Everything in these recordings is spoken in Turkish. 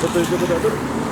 Fotoğrafı da dur.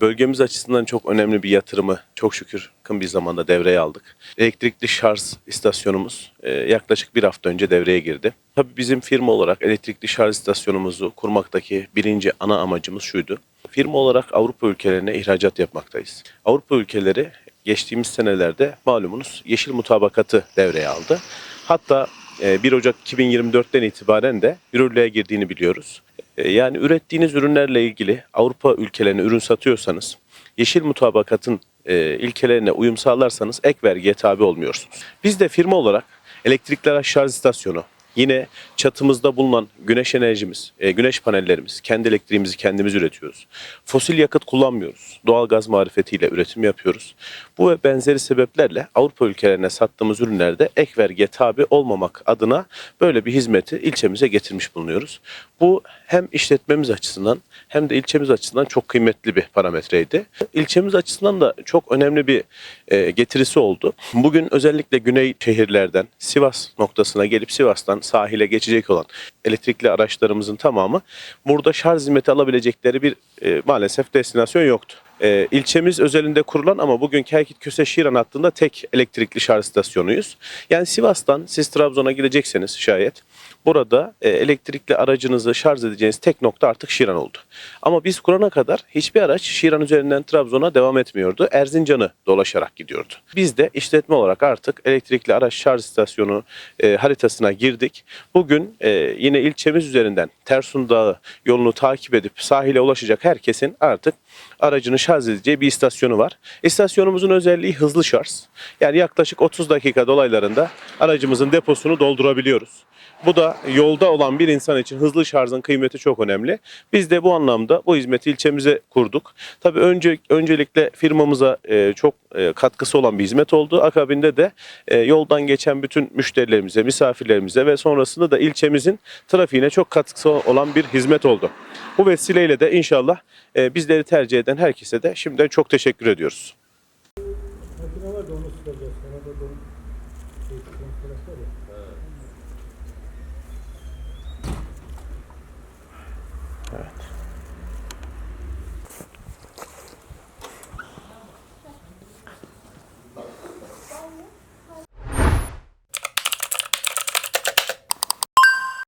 Bölgemiz açısından çok önemli bir yatırımı çok şükür yakın bir zamanda devreye aldık. Elektrikli şarj istasyonumuz e, yaklaşık bir hafta önce devreye girdi. Tabii bizim firma olarak elektrikli şarj istasyonumuzu kurmaktaki birinci ana amacımız şuydu. Firma olarak Avrupa ülkelerine ihracat yapmaktayız. Avrupa ülkeleri geçtiğimiz senelerde malumunuz yeşil mutabakatı devreye aldı. Hatta e, 1 Ocak 2024'ten itibaren de yürürlüğe girdiğini biliyoruz. E, Yani ürettiğiniz ürünlerle ilgili Avrupa ülkelerine ürün satıyorsanız yeşil mutabakatın e, ilkelerine uyum sağlarsanız ek vergiye tabi olmuyorsunuz. Biz de firma olarak elektrikli araç şarj istasyonu, yine çatımızda bulunan güneş enerjimiz, e, güneş panellerimiz, kendi elektriğimizi kendimiz üretiyoruz. Fosil yakıt kullanmıyoruz. Doğal gaz marifetiyle üretim yapıyoruz. Bu ve benzeri sebeplerle Avrupa ülkelerine sattığımız ürünlerde ek vergiye tabi olmamak adına böyle bir hizmeti ilçemize getirmiş bulunuyoruz. Bu hem işletmemiz açısından hem de ilçemiz açısından çok kıymetli bir parametreydi. İlçemiz açısından da çok önemli bir e, getirisi oldu. Bugün özellikle güney şehirlerden Sivas noktasına gelip Sivas'tan sahile geçecek olan elektrikli araçlarımızın tamamı burada şarj hizmeti alabilecekleri bir e, maalesef destinasyon yoktu. E, ilçemiz özelinde kurulan ama bugün Kerkit Köse Şiran hattında tek elektrikli şarj istasyonuyuz. Yani Sivas'tan siz Trabzon'a gidecekseniz şayet burada e, elektrikli aracınızı şarj edeceğiniz tek nokta artık Şiran oldu. Ama biz kurana kadar hiçbir araç Şiran üzerinden Trabzon'a devam etmiyordu. Erzincan'ı dolaşarak gidiyordu. Biz de işletme olarak artık elektrikli araç şarj istasyonu e, haritasına girdik. Bugün e, yine ilçemiz üzerinden Tersun Dağı yolunu takip edip sahile ulaşacak herkesin artık aracını şarj edeceği bir istasyonu var. İstasyonumuzun özelliği hızlı şarj. Yani yaklaşık 30 dakika dolaylarında aracımızın deposunu doldurabiliyoruz. Bu da yolda olan bir insan için hızlı şarjın kıymeti çok önemli. Biz de bu anlamda bu hizmeti ilçemize kurduk. Tabii önce öncelikle firmamıza e, çok e, katkısı olan bir hizmet oldu. Akabinde de e, yoldan geçen bütün müşterilerimize, misafirlerimize ve sonrasında da ilçemizin trafiğine çok katkısı olan bir hizmet oldu. Bu vesileyle de inşallah e, bizleri tercih eden herkese de şimdiden çok teşekkür ediyoruz.